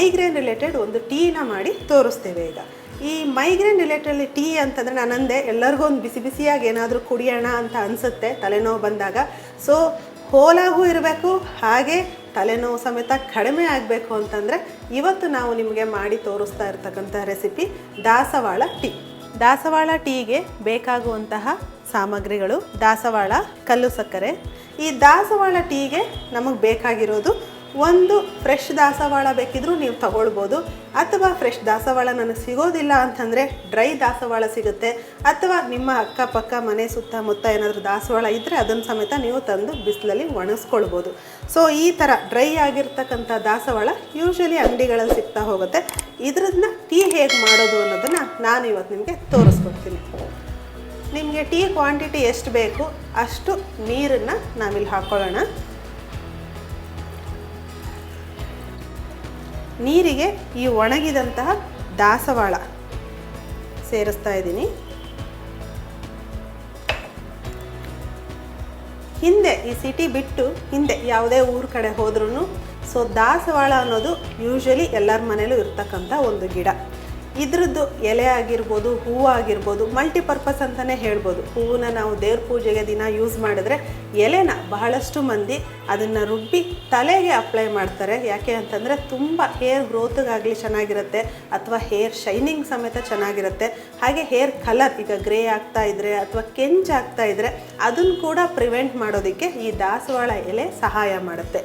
Migraine related ಒಂದು ಟೀನ ಮಾಡಿ ತೋರಿಸ್ತೇವೆ ಈಗ. ಈ ಮೈಗ್ರೇನ್ ರಿಲೇಟೆಡ್ ಟೀ ಅಂತಂದರೆ ನಾನು ಎಲ್ಲರಿಗೂ ಒಂದು ಬಿಸಿ ಬಿಸಿಯಾಗಿ ಏನಾದರೂ ಕುಡಿಯೋಣ ಅಂತ ಅನಿಸುತ್ತೆ ತಲೆನೋವು ಬಂದಾಗ. ಸೊ ಹೋಲಾಗೂ ಇರಬೇಕು, ಹಾಗೆ ತಲೆನೋವು ಸಮೇತ ಕಡಿಮೆ ಆಗಬೇಕು ಅಂತಂದರೆ ಇವತ್ತು ನಾವು ನಿಮಗೆ ಮಾಡಿ ತೋರಿಸ್ತಾ ಇರ್ತಕ್ಕಂಥ ರೆಸಿಪಿ ದಾಸವಾಳ ಟೀ. ದಾಸವಾಳ ಟೀಗೆ ಬೇಕಾಗುವಂತಹ ಸಾಮಗ್ರಿಗಳು ದಾಸವಾಳ ಕಲ್ಲು ಸಕ್ಕರೆ. ಈ ದಾಸವಾಳ ಟೀಗೆ ನಮಗೆ ಬೇಕಾಗಿರೋದು ಒಂದು ಫ್ರೆಶ್ ದಾಸವಾಳ ಬೇಕಿದ್ರೂ ನೀವು ತಗೊಳ್ಬೋದು. ಅಥವಾ ಫ್ರೆಶ್ ದಾಸವಾಳ ನನಗೆ ಸಿಗೋದಿಲ್ಲ ಅಂತಂದರೆ ಡ್ರೈ ದಾಸವಾಳ ಸಿಗುತ್ತೆ. ಅಥವಾ ನಿಮ್ಮ ಅಕ್ಕಪಕ್ಕ, ಮನೆ ಸುತ್ತಮುತ್ತ ಏನಾದರೂ ದಾಸವಾಳ ಇದ್ದರೆ ಅದನ್ನು ಸಮೇತ ನೀವು ತಂದು ಬಿಸಿಲಲ್ಲಿ ಒಣಗಿಸ್ಕೊಳ್ಬೋದು ಸೊ ಈ ಥರ ಡ್ರೈ ಆಗಿರ್ತಕ್ಕಂಥ ದಾಸವಾಳ ಯೂಶ್ವಲಿ ಅಂಗಡಿಗಳಲ್ಲಿ ಸಿಗ್ತಾ ಹೋಗುತ್ತೆ. ಇದರನ್ನ ಟೀ ಹೇಗೆ ಮಾಡೋದು ಅನ್ನೋದನ್ನು ನಾನು ಇವತ್ತು ನಿಮಗೆ ತೋರಿಸ್ಕೊಡ್ತೀನಿ. ನಿಮಗೆ ಟೀ ಕ್ವಾಂಟಿಟಿ ಎಷ್ಟು ಬೇಕು ಅಷ್ಟು ನೀರನ್ನು ನಾವಿಲ್ಲಿ ಹಾಕ್ಕೊಳ್ಳೋಣ ನೀರಿಗೆ ಈ ಒಣಗಿದಂತಹ ದಾಸವಾಳ ಸೇರಿಸ್ತಾ ಇದ್ದೀನಿ. ಹಿಂದೆ ಈ ಸಿಟಿ ಬಿಟ್ಟು ಹಿಂದೆ ಯಾವುದೇ ಊರ ಕಡೆ ಹೋದ್ರೂ ಸೊ ದಾಸವಾಳ ಅನ್ನೋದು ಯೂಶ್ವಲಿ ಎಲ್ಲರ ಮನೇಲೂ ಇರ್ತಕ್ಕಂಥ ಒಂದು ಗಿಡ. ಇದ್ರದ್ದು ಎಲೆ ಆಗಿರ್ಬೋದು ಹೂವು ಆಗಿರ್ಬೋದು ಮಲ್ಟಿಪರ್ಪಸ್ ಅಂತಲೇ ಹೇಳ್ಬೋದು. ಹೂವನ್ನ ನಾವು ದೇವ್ರ ಪೂಜೆಗೆ ದಿನ ಯೂಸ್ ಮಾಡಿದ್ರೆ ಎಲೆನ ಬಹಳಷ್ಟು ಮಂದಿ ಅದನ್ನು ರುಬ್ಬಿ ತಲೆಗೆ ಅಪ್ಲೈ ಮಾಡ್ತಾರೆ. ಯಾಕೆ ಅಂತಂದರೆ ತುಂಬ ಹೇರ್ ಗ್ರೋತ್ಗಾಗಲಿ ಚೆನ್ನಾಗಿರುತ್ತೆ ಅಥವಾ ಹೇರ್ ಶೈನಿಂಗ್ ಸಮೇತ ಚೆನ್ನಾಗಿರುತ್ತೆ. ಹಾಗೆ ಹೇರ್ ಕಲರ್ ಈಗ ಗ್ರೇ ಆಗ್ತಾ ಇದ್ರೆ ಅಥವಾ ಕೆಂಚಾಗ್ತಾ ಇದ್ರೆ ಅದನ್ನು ಕೂಡ ಪ್ರಿವೆಂಟ್ ಮಾಡೋದಕ್ಕೆ ಈ ದಾಸವಾಳ ಎಲೆ ಸಹಾಯ ಮಾಡುತ್ತೆ.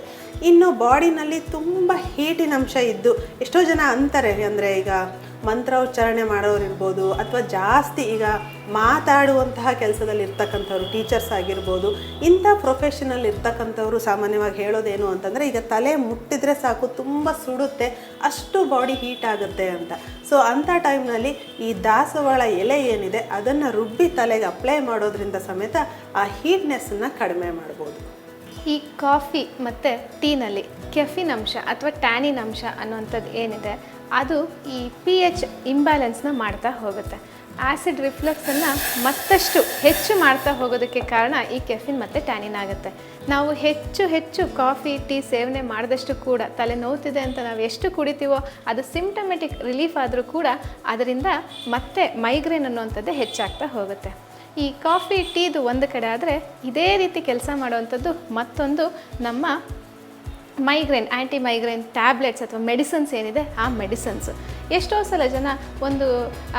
ಇನ್ನು ಬಾಡಿನಲ್ಲಿ ತುಂಬ ಹೀಟಿನ ಅಂಶ ಇದ್ದು ಎಷ್ಟೋ ಜನ ಅಂತಾರೆ ಅಂದರೆ ಈಗ ಮಂತ್ರೋಚ್ಚಾರಣೆ ಮಾಡೋರಿರ್ಬೋದು ಅಥವಾ ಜಾಸ್ತಿ ಈಗ ಮಾತಾಡುವಂತಹ ಕೆಲಸದಲ್ಲಿ ಇರ್ತಕ್ಕಂಥವ್ರು ಟೀಚರ್ಸ್ ಆಗಿರ್ಬೋದು, ಇಂಥ ಪ್ರೊಫೆಷನಲ್ ಇರ್ತಕ್ಕಂಥವ್ರು ಸಾಮಾನ್ಯವಾಗಿ ಹೇಳೋದೇನು ಅಂತಂದರೆ, ಈಗ ತಲೆ ಮುಟ್ಟಿದ್ರೆ ಸಾಕು, ತುಂಬ ಸುಡುತ್ತೆ, ಅಷ್ಟು ಬಾಡಿ ಹೀಟ್ ಆಗುತ್ತೆ ಅಂತ. ಸೊ ಅಂಥ ಟೈಮ್ನಲ್ಲಿ ಈ ದಾಸವಾಳ ಎಲೆ ಏನಿದೆ, ಅದನ್ನು ರುಬ್ಬಿ ತಲೆಗೆ ಅಪ್ಲೈ ಮಾಡೋದ್ರಿಂದ ಸಮೇತ ಆ ಹೀಟ್ನೆಸ್ಸನ್ನು ಕಡಿಮೆ ಮಾಡ್ಬೋದು. ಈ ಕಾಫಿ ಮತ್ತು ಟೀನಲ್ಲಿ ಕೆಫಿನ್ ಅಂಶ ಅಥವಾ ಟ್ಯಾನಿನ್ ಅಂಶ ಅನ್ನುವಂಥದ್ದು ಏನಿದೆ ಅದು ಈ ಪಿ ಎಚ್ ಇಂಬ್ಯಾಲೆನ್ಸ್ನ ಮಾಡ್ತಾ ಹೋಗುತ್ತೆ. ಆ್ಯಸಿಡ್ ರಿಫ್ಲಕ್ಸನ್ನು ಮತ್ತಷ್ಟು ಹೆಚ್ಚು ಮಾಡ್ತಾ ಹೋಗೋದಕ್ಕೆ ಕಾರಣ ಈ ಕೆಫಿನ್ ಮತ್ತು ಟ್ಯಾನಿನ್ ಆಗುತ್ತೆ. ನಾವು ಹೆಚ್ಚು ಹೆಚ್ಚು ಕಾಫಿ ಟೀ ಸೇವನೆ ಮಾಡಿದಷ್ಟು ಕೂಡ ತಲೆ ನೋವುತ್ತಿದೆ ಅಂತ ನಾವು ಎಷ್ಟು ಕುಡಿತೀವೋ ಅದು ಸಿಮ್ಟಮೆಟಿಕ್ ರಿಲೀಫ್ ಆದರೂ ಕೂಡ ಅದರಿಂದ ಮತ್ತೆ ಮೈಗ್ರೇನ್ ಅನ್ನುವಂಥದ್ದೇ ಹೆಚ್ಚಾಗ್ತಾ ಹೋಗುತ್ತೆ. ಈ ಕಾಫಿ ಟೀದು ಒಂದು ಕಡೆ ಆದರೆ ಇದೇ ರೀತಿ ಕೆಲಸ ಮಾಡುವಂಥದ್ದು ಮತ್ತೊಂದು ನಮ್ಮ ಮೈಗ್ರೇನ್ ಆ್ಯಂಟಿ ಮೈಗ್ರೇನ್ ಟ್ಯಾಬ್ಲೆಟ್ಸ್ ಅಥವಾ ಮೆಡಿಸನ್ಸ್ ಏನಿದೆ ಆ ಮೆಡಿಸನ್ಸ್ ಎಷ್ಟೋ ಸಲ ಜನ ಒಂದು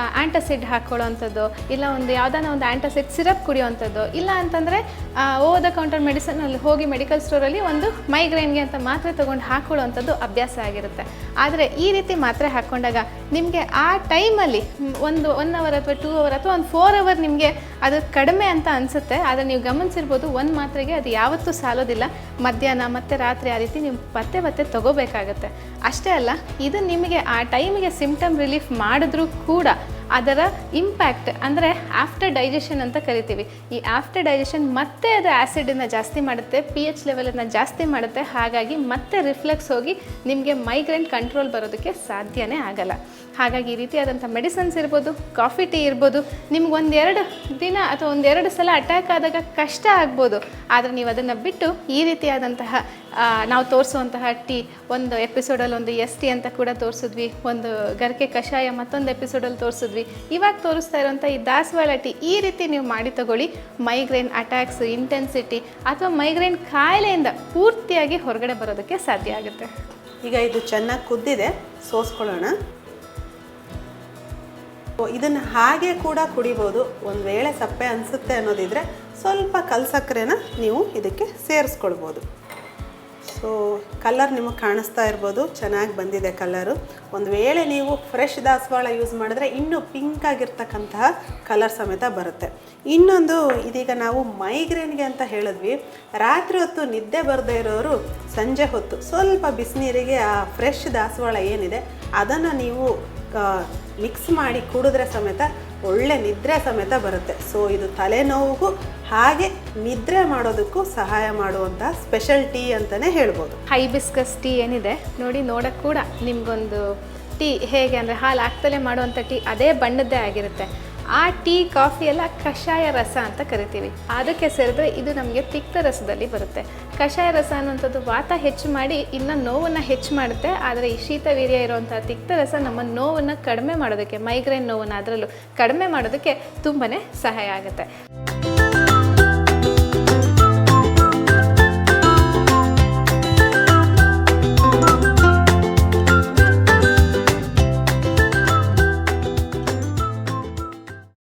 ಆ್ಯಂಟಸಿಡ್ ಹಾಕ್ಕೊಳ್ಳೋವಂಥದ್ದು ಇಲ್ಲ ಒಂದು ಯಾವುದಾನ ಒಂದು ಆ್ಯಂಟಸಿಡ್ ಸಿರಪ್ ಕುಡಿಯೋವಂಥದ್ದು, ಇಲ್ಲ ಅಂತಂದರೆ ಓವರ್ ದ ಕೌಂಟರ್ ಮೆಡಿಸನಲ್ಲಿ ಹೋಗಿ ಮೆಡಿಕಲ್ ಸ್ಟೋರಲ್ಲಿ ಒಂದು ಮೈಗ್ರೈನ್ಗೆ ಅಂತ ಮಾತ್ರೆ ತೊಗೊಂಡು ಹಾಕ್ಕೊಳ್ಳೋವಂಥದ್ದು ಅಭ್ಯಾಸ ಆಗಿರುತ್ತೆ. ಆದರೆ ಈ ರೀತಿ ಮಾತ್ರೆ ಹಾಕ್ಕೊಂಡಾಗ ನಿಮಗೆ ಆ ಟೈಮಲ್ಲಿ ಒಂದು ಒನ್ ಅವರ್ ಅಥವಾ ಟೂ ಅವರ್ ಅಥವಾ ಒಂದು ಫೋರ್ ಅವರ್ ನಿಮಗೆ ಅದು ಕಡಿಮೆ ಅಂತ ಅನಿಸುತ್ತೆ. ಆದರೆ ನೀವು ಗಮನಿಸಿರ್ಬೋದು ಒಂದು ಮಾತ್ರೆಗೆ ಅದು ಯಾವತ್ತೂ ಸಾಲೋದಿಲ್ಲ. ಮಧ್ಯಾಹ್ನ ಮತ್ತು ರಾತ್ರಿ ಆ ರೀತಿ ನೀವು ಪತ್ತೆ ಪತ್ತೆ ತಗೋಬೇಕಾಗುತ್ತೆ. ಅಷ್ಟೇ ಅಲ್ಲ, ಇದು ನಿಮಗೆ ಆ ಟೈಮಿಗೆ ಸಿಂಪ್ಟಮ್ ರಿಲೀಫ್ ಮಾಡಿದ್ರೂ ಕೂಡ ಅದರ ಇಂಪ್ಯಾಕ್ಟ್ ಅಂದರೆ ಆಫ್ಟರ್ ಡೈಜೆಷನ್ ಅಂತ ಕರಿತೀವಿ. ಈ ಆಫ್ಟರ್ ಡೈಜೆಷನ್ ಮತ್ತೆ ಅದು ಆ್ಯಸಿಡನ್ನು ಜಾಸ್ತಿ ಮಾಡುತ್ತೆ ಪಿ ಎಚ್ ಲೆವೆಲನ್ನು ಜಾಸ್ತಿ ಮಾಡುತ್ತೆ, ಹಾಗಾಗಿ ಮತ್ತೆ ರಿಫ್ಲೆಕ್ಸ್ ಹೋಗಿ ನಿಮಗೆ ಮೈಗ್ರೇನ್ ಕಂಟ್ರೋಲ್ ಬರೋದಕ್ಕೆ ಸಾಧ್ಯನೇ ಆಗಲ್ಲ. ಹಾಗಾಗಿ ಈ ರೀತಿಯಾದಂಥ ಮೆಡಿಸನ್ಸ್ ಇರ್ಬೋದು ಕಾಫಿ ಟೀ ಇರ್ಬೋದು, ನಿಮ್ಗೆ ಒಂದೆರಡು ದಿನ ಅಥವಾ ಒಂದೆರಡು ಸಲ ಅಟ್ಯಾಕ್ ಆದಾಗ ಕಷ್ಟ ಆಗ್ಬೋದು. ಆದರೆ ನೀವು ಅದನ್ನು ಬಿಟ್ಟು ಈ ರೀತಿಯಾದಂತಹ ನಾವು ತೋರಿಸುವಂತಹ ಟೀ ಒಂದು ಎಪಿಸೋಡಲ್ಲಿ ಒಂದು ಎಸ್ ಟಿ ಅಂತ ಕೂಡ ತೋರಿಸಿದ್ವಿ. ಒಂದು ಗರಿಕೆ ಕಷಾಯ ಮತ್ತೊಂದು ಎಪಿಸೋಡಲ್ಲಿ ತೋರಿಸಿದ್ವಿ. ಇವಾಗ ತೋರಿಸ್ತಾ ಇರುವಂಥ ಈ ದಾಸವಾಳ ಟೀ ಈ ರೀತಿ ನೀವು ಮಾಡಿ ತಗೊಳ್ಳಿ. ಮೈಗ್ರೇನ್ ಅಟ್ಯಾಕ್ಸ್ ಇಂಟೆನ್ಸಿಟಿ ಅಥವಾ ಮೈಗ್ರೇನ್ ಕಾಯಿಲೆಯಿಂದ ಪೂರ್ತಿಯಾಗಿ ಹೊರಗಡೆ ಬರೋದಕ್ಕೆ ಸಾಧ್ಯ ಆಗುತ್ತೆ. ಈಗ ಇದು ಚೆನ್ನಾಗಿ ಕುದ್ದಿದೆ. ಸೋಸ್ಕೊಳ್ಳೋಣ. ಇದನ್ನು ಹಾಗೆ ಕೂಡ ಕುಡಿಬೋದು. ಒಂದು ವೇಳೆ ಸಪ್ಪೆ ಅನಿಸುತ್ತೆ ಅನ್ನೋದಿದ್ರೆ ಸ್ವಲ್ಪ ಕಲ್ಸಕ್ಕರೆನ ನೀವು ಇದಕ್ಕೆ ಸೇರಿಸ್ಕೊಳ್ಬೋದು. ಸೊ ಕಲರ್ ನಿಮಗೆ ಕಾಣಿಸ್ತಾ ಇರ್ಬೋದು. ಚೆನ್ನಾಗಿ ಬಂದಿದೆ ಕಲರು ಒಂದು ವೇಳೆ ನೀವು ಫ್ರೆಶ್ ದಾಸವಾಳ ಯೂಸ್ ಮಾಡಿದ್ರೆ ಇನ್ನೂ ಪಿಂಕ್ ಆಗಿರ್ತಕ್ಕಂತಹ ಕಲರ್ ಸಮೇತ ಬರುತ್ತೆ. ಇನ್ನೊಂದು, ಇದೀಗ ನಾವು ಮೈಗ್ರೇನ್ಗೆ ಅಂತ ಹೇಳಿದ್ವಿ. ರಾತ್ರಿ ಹೊತ್ತು ನಿದ್ದೆ ಬರದೇ ಇರೋರು ಸಂಜೆ ಹೊತ್ತು ಸ್ವಲ್ಪ ಬಿಸಿನೀರಿಗೆ ಆ ಫ್ರೆಶ್ ದಾಸವಾಳ ಏನಿದೆ, ಅದನ್ನು ನೀವು ಮಿಕ್ಸ್ ಮಾಡಿ ಕುಡಿದ್ರೆ ಸಮೇತ ಒಳ್ಳೆ ನಿದ್ರೆ ಸಮೇತ ಬರುತ್ತೆ. ಸೊ ಇದು ತಲೆನೋವಿಗೂ ಹಾಗೆ ನಿದ್ರೆ ಮಾಡೋದಕ್ಕೂ ಸಹಾಯ ಮಾಡುವಂತಹ ಸ್ಪೆಷಲ್ ಟೀ ಅಂತಲೇ ಹೇಳ್ಬೋದು. ಹೈಬಿಸ್ಕಸ್ ಟೀ ಏನಿದೆ ನೋಡಿ ನೋಡೋಕ್ಕೆ ಕೂಡ ನಿಮಗೊಂದು ಟೀ ಹೇಗೆ ಅಂದರೆ ಹಾಲು ಹಾಕ್ತಲೇ ಮಾಡುವಂಥ ಟೀ ಅದೇ ಬಣ್ಣದ್ದೇ ಆಗಿರುತ್ತೆ. ಆ ಟೀ, ಕಾಫಿ ಎಲ್ಲ ಕಷಾಯ ರಸ ಅಂತ ಕರಿತೀವಿ. ಅದಕ್ಕೆ ಸೇರಿದ್ರೆ ಇದು ನಮಗೆ ತಿಕ್ತ ರಸದಲ್ಲಿ ಬರುತ್ತೆ. ಕಷಾಯ ರಸ ಅನ್ನುವಂಥದ್ದು ವಾತ ಹೆಚ್ಚು ಮಾಡಿ, ಇನ್ನು ನೋವನ್ನು ಹೆಚ್ಚು ಮಾಡುತ್ತೆ. ಆದರೆ ಈ ಶೀತ ವೀರ್ಯ ಇರುವಂಥ ತಿಕ್ತ ರಸ ನಮ್ಮ ನೋವನ್ನು ಕಡಿಮೆ ಮಾಡೋದಕ್ಕೆ ಮೈಗ್ರೇನ್ ನೋವನ್ನು ಅದರಲ್ಲೂ ಕಡಿಮೆ ಮಾಡೋದಕ್ಕೆ ತುಂಬಾ ಸಹಾಯ ಆಗುತ್ತೆ.